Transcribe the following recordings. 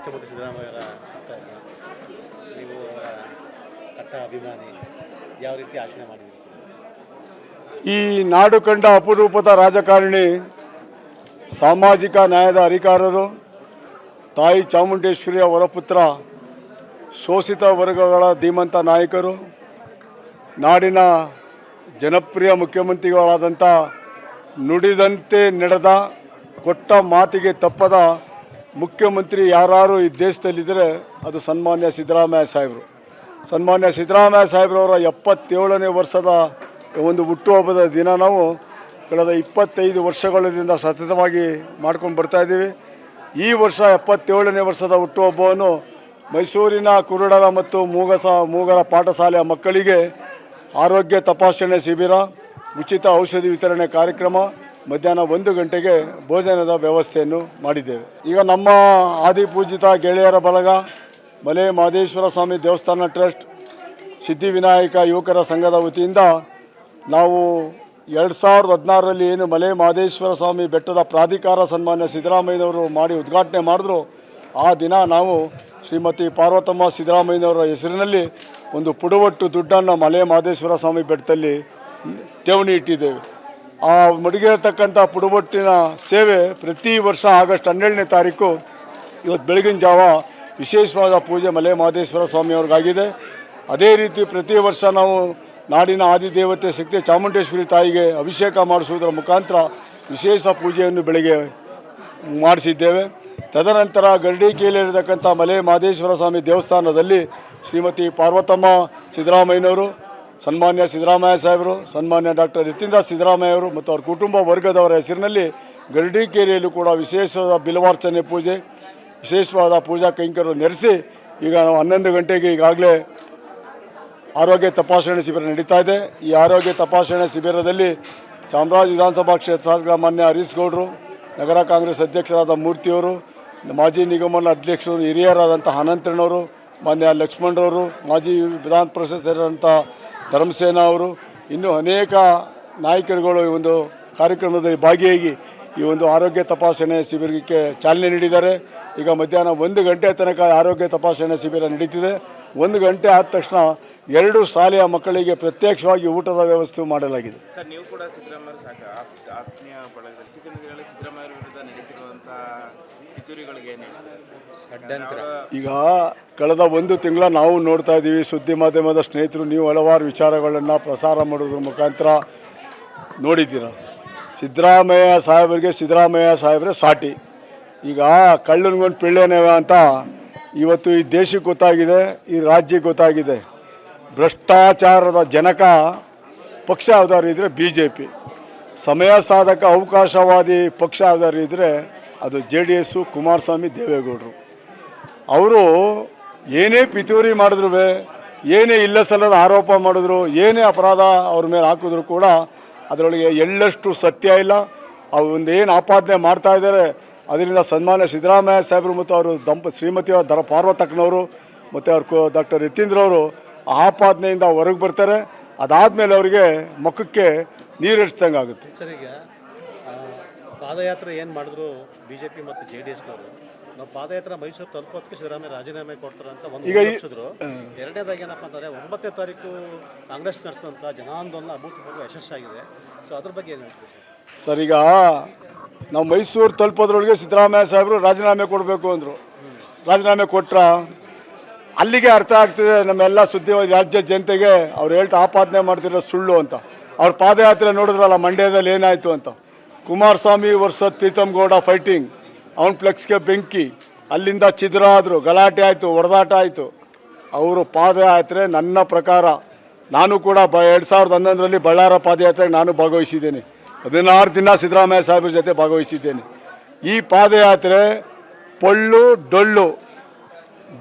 ಮುಖ್ಯಮಂತ್ರಿ ಸಿದ್ದರಾಮಯ್ಯ ಅವರ ನೀವು ಅವರ ಕಟ್ಟ ಅಭಿಮಾನಿ ಯಾವ ರೀತಿ ಆಶನೆ ಮಾಡಿದ್ದೀರಿ? ಈ ನಾಡು ಕಂಡ ಅಪರೂಪದ ರಾಜಕಾರಣಿ, ಸಾಮಾಜಿಕ ನ್ಯಾಯದ ಅಧಿಕಾರರು, ತಾಯಿ ಚಾಮುಂಡೇಶ್ವರಿಯ ವರಪುತ್ರ ಶೋಷಿತ ವರ್ಗಗಳ ಧೀಮಂತ ನಾಯಕರು, ನಾಡಿನ ಜನಪ್ರಿಯ ಮುಖ್ಯಮಂತ್ರಿಗಳಾದಂಥ ನುಡಿದಂತೆ ನಡೆದ, ಕೊಟ್ಟ ಮಾತಿಗೆ ತಪ್ಪದ ಮುಖ್ಯಮಂತ್ರಿ ಯಾರು ಈ ದೇಶದಲ್ಲಿದ್ದರೆ ಅದು ಸನ್ಮಾನ್ಯ ಸಿದ್ದರಾಮಯ್ಯ ಸಾಹೇಬರು. ಸನ್ಮಾನ್ಯ ಸಿದ್ದರಾಮಯ್ಯ ಸಾಹೇಬ್ರವರ ಎಪ್ಪತ್ತೇಳನೇ ವರ್ಷದ ಒಂದು ಹುಟ್ಟುಹಬ್ಬದ ದಿನ ನಾವು ಕಳೆದ ಇಪ್ಪತ್ತೈದು ವರ್ಷಗಳಿಂದ ಸತತವಾಗಿ ಮಾಡ್ಕೊಂಡು ಬರ್ತಾ ಇದ್ದೀವಿ. ಈ ವರ್ಷ ಎಪ್ಪತ್ತೇಳನೇ ವರ್ಷದ ಹುಟ್ಟುಹಬ್ಬವನ್ನು ಮೈಸೂರಿನ ಕುರುಡರ ಮತ್ತು ಮೂಗಸ, ಮೂಗರ ಪಾಠಶಾಲೆಯ ಮಕ್ಕಳಿಗೆ ಆರೋಗ್ಯ ತಪಾಸಣೆ ಶಿಬಿರ, ಉಚಿತ ಔಷಧಿ ವಿತರಣೆ ಕಾರ್ಯಕ್ರಮ ಮಧ್ಯಾಹ್ನ ಒಂದು ಗಂಟೆಗೆ ಭೋಜನದ ವ್ಯವಸ್ಥೆಯನ್ನು ಮಾಡಿದ್ದೇವೆ. ಈಗ ನಮ್ಮ ಆದಿಪೂಜಿತ ಗೆಳೆಯರ ಬಳಗ ಮಲೆ ಮಹದೇಶ್ವರ ಸ್ವಾಮಿ ದೇವಸ್ಥಾನ ಟ್ರಸ್ಟ್ ಸಿದ್ಧಿವಿನಾಯಕ ಯುವಕರ ಸಂಘದ ವತಿಯಿಂದ ನಾವು ಎರಡು ಸಾವಿರದ ಹದಿನಾರರಲ್ಲಿ ಏನು ಮಲೆ ಮಹದೇಶ್ವರ ಸ್ವಾಮಿ ಬೆಟ್ಟದ ಪ್ರಾಧಿಕಾರ ಸನ್ಮಾನ್ಯ ಸಿದ್ದರಾಮಯ್ಯನವರು ಮಾಡಿ ಉದ್ಘಾಟನೆ ಮಾಡಿದ್ರು, ಆ ದಿನ ನಾವು ಶ್ರೀಮತಿ ಪಾರ್ವತಮ್ಮ ಸಿದ್ದರಾಮಯ್ಯನವರ ಹೆಸರಿನಲ್ಲಿ ಒಂದು ಪುಡುವಟ್ಟು ದುಡ್ಡನ್ನು ಮಲೆ ಮಹದೇಶ್ವರ ಸ್ವಾಮಿ ಬೆಟ್ಟದಲ್ಲಿ ಠೇವಣಿ ಇಟ್ಟಿದ್ದೇವೆ. ಆ ಮಡಿಗಿರತಕ್ಕಂಥ ಪುಡುಬೊಟ್ಟಿನ ಸೇವೆ ಪ್ರತಿ ವರ್ಷ ಆಗಸ್ಟ್ ಹನ್ನೆರಡನೇ ತಾರೀಕು, ಇವತ್ತು ಬೆಳಗಿನ ಜಾವ ವಿಶೇಷವಾದ ಪೂಜೆ ಮಲೆ ಮಹದೇಶ್ವರ ಸ್ವಾಮಿಯವ್ರಿಗಾಗಿದೆ ಅದೇ ರೀತಿ ಪ್ರತಿ ವರ್ಷ ನಾವು ನಾಡಿನ ಆದಿದೇವತೆ ಶಕ್ತಿ ಚಾಮುಂಡೇಶ್ವರಿ ತಾಯಿಗೆ ಅಭಿಷೇಕ ಮಾಡಿಸುವುದರ ಮುಖಾಂತರ ವಿಶೇಷ ಪೂಜೆಯನ್ನು ಬೆಳಗ್ಗೆ ಮಾಡಿಸಿದ್ದೇವೆ. ತದನಂತರ ಗರಡಿಕೆಯಲ್ಲಿರತಕ್ಕಂಥ ಮಲೆ ಮಹದೇಶ್ವರ ಸ್ವಾಮಿ ದೇವಸ್ಥಾನದಲ್ಲಿ ಶ್ರೀಮತಿ ಪಾರ್ವತಮ್ಮ ಸಿದ್ದರಾಮಯ್ಯನವರು ಸನ್ಮಾನ್ಯ ಸಿದ್ದರಾಮಯ್ಯ ಸಾಹೇಬರು, ಸನ್ಮಾನ್ಯ ಡಾಕ್ಟರ್ ಯತೀಂದ್ರ ಸಿದ್ದರಾಮಯ್ಯ ಅವರು ಮತ್ತು ಅವ್ರ ಕುಟುಂಬ ವರ್ಗದವರ ಹೆಸರಿನಲ್ಲಿ ಗರಡಿಕೇರಿಯಲ್ಲೂ ಕೂಡ ವಿಶೇಷವಾದ ಬಿಲವಾರ್ಚನೆ ಪೂಜೆ, ವಿಶೇಷವಾದ ಪೂಜಾ ಕೈಂಕರ್ಯ ನೆರೆಸಿ ಈಗ ನಾವು ಹನ್ನೊಂದು ಗಂಟೆಗೆ ಈಗಾಗಲೇ ಆರೋಗ್ಯ ತಪಾಸಣೆ ಶಿಬಿರ ನಡೀತಾ ಇದೆ. ಈ ಆರೋಗ್ಯ ತಪಾಸಣೆ ಶಿಬಿರದಲ್ಲಿ ಚಾಮರಾಜ ವಿಧಾನಸಭಾ ಕ್ಷೇತ್ರ ಶಾಸಕ ಮಾನ್ಯ ಹರೀಶ್ ಗೌಡರು, ನಗರ ಕಾಂಗ್ರೆಸ್ ಅಧ್ಯಕ್ಷರಾದ ಮೂರ್ತಿಯವರು ಮಾಜಿ ನಿಗಮದ ಅಧ್ಯಕ್ಷರು ಹಿರಿಯರಾದಂಥ ಅನಂತಣ್ಣವರು, ಮಾನ್ಯ ಲಕ್ಷ್ಮಣರವರು ಮಾಜಿ ವಿಧಾನ ಪರಿಷತ್ ಸೇರಿದಂಥ ಧರ್ಮಸೇನ ಅವರು ಇನ್ನೂ ಅನೇಕ ನಾಯಕರುಗಳು ಈ ಒಂದು ಕಾರ್ಯಕ್ರಮದಲ್ಲಿ ಭಾಗಿಯಾಗಿ ಈ ಒಂದು ಆರೋಗ್ಯ ತಪಾಸಣೆ ಶಿಬಿರಕ್ಕೆ ಚಾಲನೆ ನೀಡಿದ್ದಾರೆ. ಈಗ ಮಧ್ಯಾಹ್ನ ಒಂದು ಗಂಟೆ ತನಕ ಆರೋಗ್ಯ ತಪಾಸಣೆ ಶಿಬಿರ ನಡೀತಿದೆ. ಒಂದು ಗಂಟೆ ಆದ ತಕ್ಷಣ ಎರಡು ಶಾಲೆಯ ಮಕ್ಕಳಿಗೆ ಪ್ರತ್ಯಕ್ಷವಾಗಿ ಊಟದ ವ್ಯವಸ್ಥೆ ಮಾಡಲಾಗಿದೆ. ಸರ್, ನೀವು ಕೂಡ ಸಿದ್ದರಾಮಯ್ಯ ಈಗ ಕಳೆದ ಒಂದು ತಿಂಗಳ ನಾವು ನೋಡ್ತಾ ಇದ್ದೀವಿ ಸುದ್ದಿ ಮಾಧ್ಯಮದ ಸ್ನೇಹಿತರು ನೀವು ಹಲವಾರು ವಿಚಾರಗಳನ್ನು ಪ್ರಸಾರ ಮಾಡೋದ್ರ ಮುಖಾಂತರ ನೋಡಿದ್ದೀರ. ಸಿದ್ದರಾಮಯ್ಯ ಸಾಹೇಬರಿಗೆ ಸಿದ್ದರಾಮಯ್ಯ ಸಾಹೇಬ್ರೆ ಸಾಟಿ. ಈಗ ಕಳ್ಳನಿಗೊಂದು ಪಿಳ್ಳೆನೇವ ಅಂತ ಇವತ್ತು ಈ ದೇಶಕ್ಕೆ ಗೊತ್ತಾಗಿದೆ ಈ ರಾಜ್ಯಕ್ಕೆ ಗೊತ್ತಾಗಿದೆ. ಭ್ರಷ್ಟಾಚಾರದ ಜನಕ ಪಕ್ಷ ಯಾವ್ದಾರು ಇದ್ದರೆ ಬಿ ಜೆ ಪಿ ಸಮಯ ಸಾಧಕ ಅವಕಾಶವಾದಿ ಪಕ್ಷ ಯಾವ್ದಾರು ಇದ್ದರೆ ಅದು ಜೆ ಡಿ ಎಸ್ಸು ಕುಮಾರಸ್ವಾಮಿ ದೇವೇಗೌಡರು. ಅವರು ಏನೇ ಪಿತೂರಿ ಮಾಡಿದ್ರು ಏನೇ ಇಲ್ಲ ಸಲ್ಲದ ಆರೋಪ ಮಾಡಿದ್ರು ಏನೇ ಅಪರಾಧ ಅವ್ರ ಮೇಲೆ ಹಾಕಿದ್ರು ಕೂಡ ಅದರೊಳಗೆ ಎಳ್ಳಷ್ಟು ಸತ್ಯ ಇಲ್ಲ. ಅವೊಂದೇನು ಏನು ಆಪಾದನೆ ಮಾಡ್ತಾ ಇದ್ದಾರೆ. ಅದರಿಂದ ಸನ್ಮಾನ್ಯ ಸಿದ್ದರಾಮಯ್ಯ ಸಾಹೇಬರು ಮತ್ತು ಅವರು ದಂಪ ಶ್ರೀಮತಿ ದರ ಪಾರ್ವತಕ್ಕನವರು ಮತ್ತು ಅವ್ರ ಡಾಕ್ಟರ್ ಯತೀಂದ್ರವರು ಆಪಾದನೆಯಿಂದ ಹೊರಗೆ ಬರ್ತಾರೆ. ಅದಾದಮೇಲೆ ಅವರಿಗೆ ಮುಖಕ್ಕೆ ನೀರಿಡಿಸ್ದಂಗೆ ಆಗುತ್ತೆ. ಸರ್ ಈಗ ಆ, ಪಾದಯಾತ್ರೆ ಏನು ಮಾಡಿದ್ರು ಬಿ ಮತ್ತು ಜೆ ಡಿ ಎಸ್ನವರು ನಾವು ಪಾದಯಾತ್ರೆ ಮೈಸೂರು ತಲುಪೋದಕ್ಕೆ ಸಿದ್ದರಾಮಯ್ಯ ರಾಜೀನಾಮೆ ಕೊಡ್ತಾರೆ ಅಂತ ಒಂದು ಈಗ ಎರಡನೇದಾಗಿ ಏನಪ್ಪ ಅಂತಂದರೆ ಒಂಬತ್ತನೇ ತಾರೀಕು ಕಾಂಗ್ರೆಸ್ ನಡೆಸಿದಂಥ ಜನಾಂದೋಲನ ಅಭೂತಪೂರ್ವ ಯಶಸ್ಸಾಗಿದೆ. ಸೊ ಅದ್ರ ಬಗ್ಗೆ ಏನು ಸರ್? ಈಗ ನಾವು ಮೈಸೂರು ತಲುಪೋದ್ರೊಳಗೆ ಸಿದ್ದರಾಮಯ್ಯ ಸಾಹೇಬರು ರಾಜೀನಾಮೆ ಕೊಡಬೇಕು ಅಂದರು. ರಾಜೀನಾಮೆ ಕೊಟ್ರ ಅಲ್ಲಿಗೆ ಅರ್ಥ ಆಗ್ತಿದೆ ನಮ್ಮೆಲ್ಲ ಸುದ್ದಿ ರಾಜ್ಯ ಜನತೆಗೆ ಅವ್ರು ಹೇಳ್ತಾ ಆಪಾದನೆ ಮಾಡ್ತಿರೋ ಸುಳ್ಳು ಅಂತ. ಅವ್ರ ಪಾದಯಾತ್ರೆ ನೋಡಿದ್ರಲ್ಲ ಮಂಡ್ಯದಲ್ಲಿ ಏನಾಯಿತು ಅಂತ. ಕುಮಾರಸ್ವಾಮಿ ವರ್ಷದ ಪ್ರೀತಮ್ ಗೌಡ ಫೈಟಿಂಗ್ ಅವನ ಫ್ಲೆಕ್ಸ್ಗೆ ಬೆಂಕಿ. ಅಲ್ಲಿಂದ ಆದರು, ಗಲಾಟೆ ಆಯಿತು ಹೊಡೆದಾಟ ಆಯಿತು. ಅವರು ಪಾದಯಾತ್ರೆ ನನ್ನ ಪ್ರಕಾರ. ನಾನು ಕೂಡ ಬ, ಎರಡು ಸಾವಿರದ ಹನ್ನೊಂದರಲ್ಲಿ ಬಳ್ಳಾರ ಪಾದಯಾತ್ರೆಗೆ ನಾನು ಭಾಗವಹಿಸಿದ್ದೇನೆ. ಹದಿನಾರು ದಿನ ಸಿದ್ದರಾಮಯ್ಯ ಸಾಹೇಬ್ರ ಜೊತೆ ಭಾಗವಹಿಸಿದ್ದೇನೆ. ಈ ಪಾದಯಾತ್ರೆ ಪೊಳ್ಳು, ಡೊಳ್ಳು,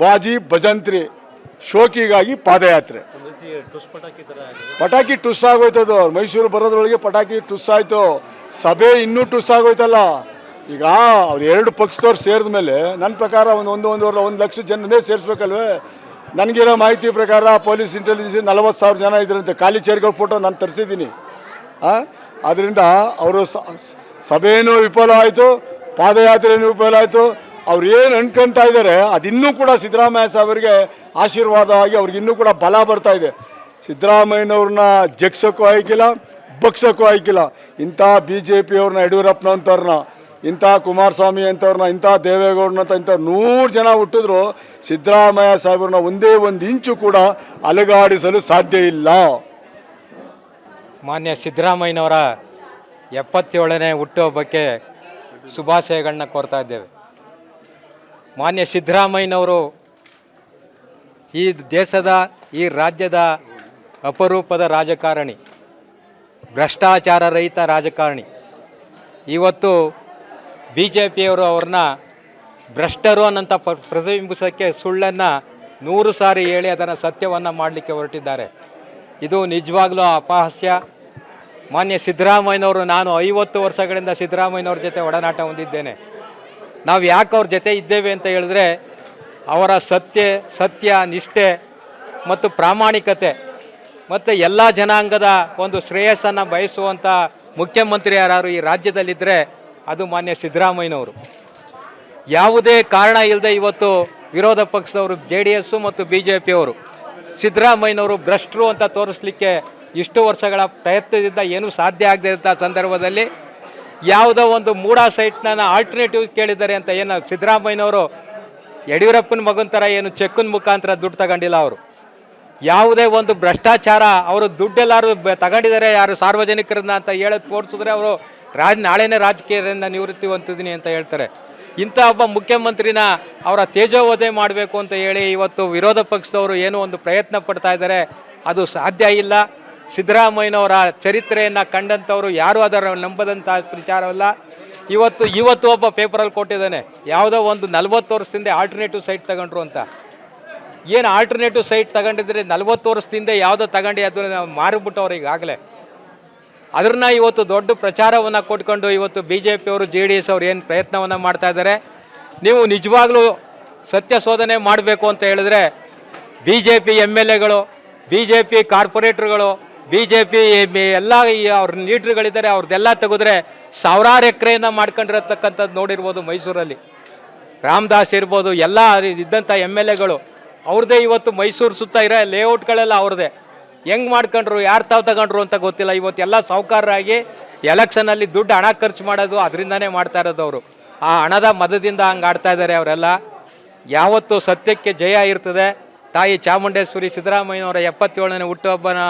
ಬಾಜಿ, ಭಜಂತ್ರಿ, ಶೋಕಿಗಾಗಿ ಪಾದಯಾತ್ರೆ. ಪಟಾಕಿ ಟುಸ್ ಆಗೋಯ್ತದು ಮೈಸೂರು ಬರೋದ್ರೊಳಗೆ ಪಟಾಕಿ ಟುಸ್ ಆಯಿತು ಸಭೆ ಇನ್ನೂ ಟುಸ್ ಆಗೋಯ್ತಲ್ಲ ಈಗ ಅವ್ರು ಎರಡು ಪಕ್ಷದವ್ರು ಸೇರಿದ ಮೇಲೆ ನನ್ನ ಪ್ರಕಾರ ಒಂದು ಒಂದು ಒಂದೂವರೆ, ಒಂದು ಲಕ್ಷ ಜನನೇ ಸೇರಿಸ್ಬೇಕಲ್ವೇ? ನನಗಿರೋ ಮಾಹಿತಿ ಪ್ರಕಾರ ಪೊಲೀಸ್ ಇಂಟೆಲಿಜೆನ್ಸ್ ನಲವತ್ತು ಸಾವಿರ ಜನ ಇದ್ರಂತೆ. ಖಾಲಿ ಚೇರ್ಗಳ ಫೋಟೋ ನಾನು ತರಿಸಿದ್ದೀನಿ. ಆದ್ದರಿಂದ ಅವರು ಸಭೆಯೂ ವಿಫಲ ಆಯಿತು ಪಾದಯಾತ್ರೆಯೂ ವಿಫಲ ಆಯಿತು. ಅವ್ರು ಏನು ಅನ್ಕೊಂತಾ ಇದ್ದಾರೆ ಅದಿನ್ನೂ ಕೂಡ ಸಿದ್ದರಾಮಯ್ಯ ಸಾಹೇಬರಿಗೆ ಆಶೀರ್ವಾದ ಆಗಿ ಅವ್ರಿಗೆ ಇನ್ನೂ ಕೂಡ ಬಲ ಬರ್ತಾ ಇದೆ. ಸಿದ್ದರಾಮಯ್ಯನವ್ರನ್ನ ಜಗ್ಸೋಕ್ಕೂ ಆಯ್ಕಿಲ್ಲ, ಬಗ್ಸೋಕ್ಕೂ ಆಯ್ಕಿಲ್ಲ. ಇಂಥ ಬಿ ಜೆ ಪಿಯವ್ರನ್ನ ಯಡಿಯೂರಪ್ಪನಂಥವ್ರನ್ನ ಇಂಥ ಕುಮಾರಸ್ವಾಮಿ ಅಂಥವ್ರನ್ನ ಇಂಥ ದೇವೇಗೌಡನಂತ ಇಂಥ ನೂರು ಜನ ಹುಟ್ಟಿದ್ರು, ಸಿದ್ದರಾಮಯ್ಯ ಸಾಹೇಬ್ರನ್ನ ಒಂದೇ ಒಂದು ಇಂಚು ಕೂಡ ಅಲುಗಾಡಿಸಲು ಸಾಧ್ಯ ಇಲ್ಲ. ಮಾನ್ಯ ಸಿದ್ದರಾಮಯ್ಯನವರ ಎಪ್ಪತ್ತೇಳನೇ ಹುಟ್ಟುಹಬ್ಬಕ್ಕೆ ಶುಭಾಶಯಗಳನ್ನ ಕೋರ್ತಾ ಇದ್ದೇವೆ. ಮಾನ್ಯ ಸಿದ್ದರಾಮಯ್ಯನವರು ಈ ದೇಶದ, ಈ ರಾಜ್ಯದ ಅಪರೂಪದ ರಾಜಕಾರಣಿ, ಭ್ರಷ್ಟಾಚಾರ ರಹಿತ ರಾಜಕಾರಣಿ. ಇವತ್ತು ಬಿ ಜೆ ಪಿಯವರು ಅವ್ರನ್ನ ಭ್ರಷ್ಟರು ಅನ್ನಂಥ ಪ ಪ್ರತಿಬಿಂಬಿಸೋಕ್ಕೆ ಸುಳ್ಳನ್ನು ನೂರು ಸಾರಿ ಹೇಳಿ ಅದನ್ನು ಸತ್ಯವನ್ನು ಮಾಡಲಿಕ್ಕೆ ಹೊರಟಿದ್ದಾರೆ. ಇದು ನಿಜವಾಗ್ಲೂ ಅಪಹಾಸ್ಯ. ಮಾನ್ಯ ಸಿದ್ದರಾಮಯ್ಯನವರು, ನಾನು ಐವತ್ತು ವರ್ಷಗಳಿಂದ ಸಿದ್ದರಾಮಯ್ಯನವ್ರ ಜೊತೆ ಒಡನಾಟ ಹೊಂದಿದ್ದೇನೆ. ನಾವು ಯಾಕೆ ಅವ್ರ ಜೊತೆ ಇದ್ದೇವೆ ಅಂತ ಹೇಳಿದ್ರೆ, ಅವರ ಸತ್ಯ ಸತ್ಯ, ನಿಷ್ಠೆ ಮತ್ತು ಪ್ರಾಮಾಣಿಕತೆ ಮತ್ತು ಎಲ್ಲ ಜನಾಂಗದ ಒಂದು ಶ್ರೇಯಸ್ಸನ್ನು ಬಯಸುವಂಥ ಮುಖ್ಯಮಂತ್ರಿ ಯಾರು ಈ ರಾಜ್ಯದಲ್ಲಿದ್ದರೆ ಅದು ಮಾನ್ಯ ಸಿದ್ದರಾಮಯ್ಯನವರು. ಯಾವುದೇ ಕಾರಣ ಇಲ್ಲದೆ ಇವತ್ತು ವಿರೋಧ ಪಕ್ಷದವರು ಜೆ ಡಿ ಎಸ್ಸು ಮತ್ತು ಬಿ ಜೆ ಪಿಯವರು ಸಿದ್ದರಾಮಯ್ಯನವರು ಭ್ರಷ್ಟರು ಅಂತ ತೋರಿಸ್ಲಿಕ್ಕೆ ಇಷ್ಟು ವರ್ಷಗಳ ಪ್ರಯತ್ನದಿಂದ ಏನೂ ಸಾಧ್ಯ ಆಗದೆ ಇದ್ದ ಸಂದರ್ಭದಲ್ಲಿ ಯಾವುದೋ ಒಂದು ಮೂಡಾ ಸೈಟ್ನ ಆಲ್ಟರ್ನೇಟಿವ್ ಕೇಳಿದ್ದಾರೆ ಅಂತ ಏನು ಸಿದ್ದರಾಮಯ್ಯನವರು ಯಡಿಯೂರಪ್ಪನ ಮಗನ ಥರ ಏನು ಚೆಕ್ಕಿನ ಮುಖಾಂತರ ದುಡ್ಡು ತಗೊಂಡಿಲ್ಲ ಅವರು. ಯಾವುದೇ ಒಂದು ಭ್ರಷ್ಟಾಚಾರ, ಅವರು ದುಡ್ಡೆಲ್ಲರೂ ತಗೊಂಡಿದ್ದಾರೆ, ಯಾರು ಸಾರ್ವಜನಿಕರನ್ನ ಅಂತ ಹೇಳೋದು ತೋರಿಸಿದ್ರೆ ಅವರು ರಾಜ್ ನಾಳೆನೇ ರಾಜಕೀಯದಿಂದ ನಿವೃತ್ತಿ ಹೊಂತಿದ್ದೀನಿ ಅಂತ ಹೇಳ್ತಾರೆ. ಇಂಥ ಒಬ್ಬ ಮುಖ್ಯಮಂತ್ರಿನ ಅವರ ತೇಜೋವಧೆ ಮಾಡಬೇಕು ಅಂತ ಹೇಳಿ ಇವತ್ತು ವಿರೋಧ ಪಕ್ಷದವರು ಏನು ಒಂದು ಪ್ರಯತ್ನ ಪಡ್ತಾ ಇದ್ದಾರೆ. ಅದು ಸಾಧ್ಯ ಇಲ್ಲ. ಸಿದ್ದರಾಮಯ್ಯನವರ ಚರಿತ್ರೆಯನ್ನು ಕಂಡಂಥವರು ಯಾರೂ ಅದರ ನಂಬದಂಥ ವಿಚಾರವಲ್ಲ ಇವತ್ತು ಇವತ್ತು ಒಬ್ಬ ಪೇಪರಲ್ಲಿ ಕೊಟ್ಟಿದ್ದಾನೆ. ಯಾವುದೋ ಒಂದು ನಲ್ವತ್ತು ವರ್ಷದಿಂದ ಆಲ್ಟರ್ನೇಟಿವ್ ಸೈಟ್ ತಗೊಂಡ್ರು ಅಂತ. ಏನು ಆಲ್ಟರ್ನೇಟಿವ್ ಸೈಟ್ ತಗೊಂಡಿದ್ರೆ ನಲ್ವತ್ತು ವರ್ಷದಿಂದ ಯಾವುದೋ ತಗೊಂಡು ಅದನ್ನ ಮಾರಿಬಿಟ್ಟವ್ರು ಈಗಾಗಲೇ. ಅದನ್ನ ಇವತ್ತು ದೊಡ್ಡ ಪ್ರಚಾರವನ್ನು ಕೊಟ್ಕೊಂಡು ಇವತ್ತು ಬಿ ಜೆ ಪಿಯವರು ಜೆ ಡಿ ಎಸ್ ಅವರು ಏನು ಪ್ರಯತ್ನವನ್ನು ಮಾಡ್ತಾ ಇದ್ದಾರೆ? ನೀವು ನಿಜವಾಗ್ಲೂ ಸತ್ಯ ಶೋಧನೆ ಮಾಡಬೇಕು ಅಂತ ಹೇಳಿದ್ರೆ B J P M L ಎಗಳು ಬಿ ಜೆ ಪಿ ಕಾರ್ಪೊರೇಟ್ರುಗಳು ಬಿ ಜೆ ಪಿ ಎಲ್ಲ ಈ ಅವ್ರ ಲೀಡ್ರುಗಳಿದ್ದಾರೆ, ಅವ್ರದ್ದೆಲ್ಲ ತೆಗೆದ್ರೆ ಸಾವಿರಾರು ಎಕರೆಯನ್ನು ಮಾಡ್ಕೊಂಡಿರತಕ್ಕಂಥದ್ದು ನೋಡಿರ್ಬೋದು ಮೈಸೂರಲ್ಲಿ. ರಾಮದಾಸ್ ಇರ್ಬೋದು, ಎಲ್ಲ ಇದ್ದಂಥ ಎಂ ಎಲ್ ಎಗಳು, ಅವ್ರದ್ದೇ ಇವತ್ತು ಮೈಸೂರು ಸುತ್ತ ಇರೋ ಲೇಔಟ್ಗಳೆಲ್ಲ ಅವ್ರದ್ದೇ. ಹೆಂಗೆ ಮಾಡ್ಕೊಂಡ್ರು, ಯಾರು ತಾವು ತಗೊಂಡ್ರು ಅಂತ ಗೊತ್ತಿಲ್ಲ. ಇವತ್ತು ಎಲ್ಲ ಸಾಹುಕಾರರಾಗಿ ಎಲೆಕ್ಷನಲ್ಲಿ ದುಡ್ಡು ಹಣ ಖರ್ಚು ಮಾಡೋದು ಅದರಿಂದನೇ ಮಾಡ್ತಾ ಇರೋದು ಅವರು. ಆ ಹಣದ ಮದದಿಂದ ಹಂಗೆ ಆಡ್ತಾ ಇದ್ದಾರೆ ಅವರೆಲ್ಲ. ಯಾವತ್ತು ಸತ್ಯಕ್ಕೆ ಜಯ ಇರ್ತದೆ. ತಾಯಿ ಚಾಮುಂಡೇಶ್ವರಿ ಸಿದ್ದರಾಮಯ್ಯನವರ ಎಪ್ಪತ್ತೇಳನೇ ಹುಟ್ಟುಹಬ್ಬನ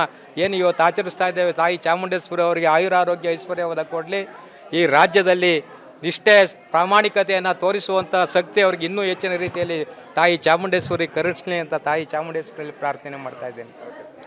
ಏನು ಇವತ್ತು ಆಚರಿಸ್ತಾ ಇದ್ದೇವೆ, ತಾಯಿ ಚಾಮುಂಡೇಶ್ವರಿ ಅವರಿಗೆ ಆಯುರಾರೋಗ್ಯ ಐಶ್ವರ್ಯವಾದ ಕೊಡಲಿ. ಈ ರಾಜ್ಯದಲ್ಲಿ ನಿಷ್ಠೆ, ಪ್ರಾಮಾಣಿಕತೆಯನ್ನು ತೋರಿಸುವಂಥ ಶಕ್ತಿ ಅವ್ರಿಗೆ ಇನ್ನೂ ಹೆಚ್ಚಿನ ರೀತಿಯಲ್ಲಿ ತಾಯಿ ಚಾಮುಂಡೇಶ್ವರಿ ಕರುಣಿಸ್ಲಿ ಅಂತ ತಾಯಿ ಚಾಮುಂಡೇಶ್ವರಿಯಲ್ಲಿ ಪ್ರಾರ್ಥನೆ ಮಾಡ್ತಾ ಇದ್ದೇನೆ.